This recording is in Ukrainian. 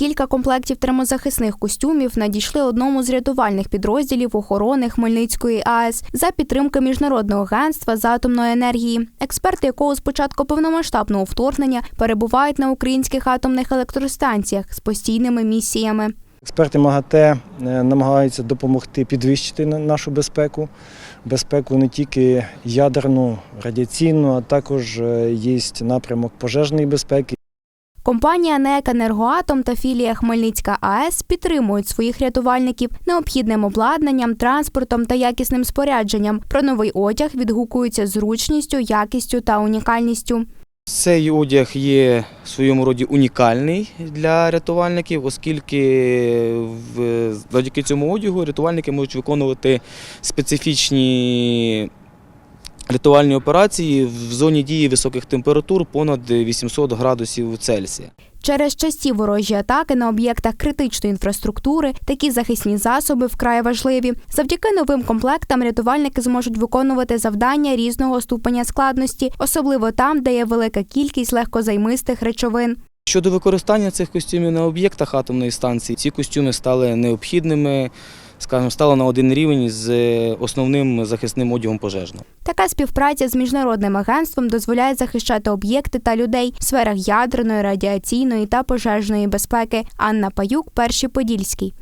кілька комплектів термозахисних костюмів надійшли одному з рятувальних підрозділів охорони Хмельницької АЕС за підтримки міжнародного агентства з атомної енергії, експерти якого з початку повномасштабного вторгнення перебувають на українських атомних електростанціях з постійними місіями. Експерти МАГАТЕ е, намагаються допомогти підвищити нашу безпеку. Безпеку не тільки ядерну, радіаційну, а також е, є напрямок пожежної безпеки. Компанія НЕК «Енергоатом» та філія Хмельницька АЕС підтримують своїх рятувальників необхідним обладнанням, транспортом та якісним спорядженням. Про новий одяг відгукуються зручністю, якістю та унікальністю. Цей одяг є в своєму роді унікальний для рятувальників, оскільки завдяки цьому одягу рятувальники можуть виконувати специфічні рятувальні операції в зоні дії високих температур понад 800 градусів Цельсія. Через часті ворожі атаки на об'єктах критичної інфраструктури такі захисні засоби вкрай важливі. Завдяки новим комплектам рятувальники зможуть виконувати завдання різного ступеня складності, особливо там, де є велика кількість легкозаймистих речовин. Щодо використання цих костюмів на об'єктах атомної станції, ці костюми стали необхідними, скажімо, стала на один рівень з основним захисним одягом пожежного. Така співпраця з міжнародним агентством дозволяє захищати об'єкти та людей в сферах ядерної, радіаційної та пожежної безпеки. Анна Паюк, перший Подільський.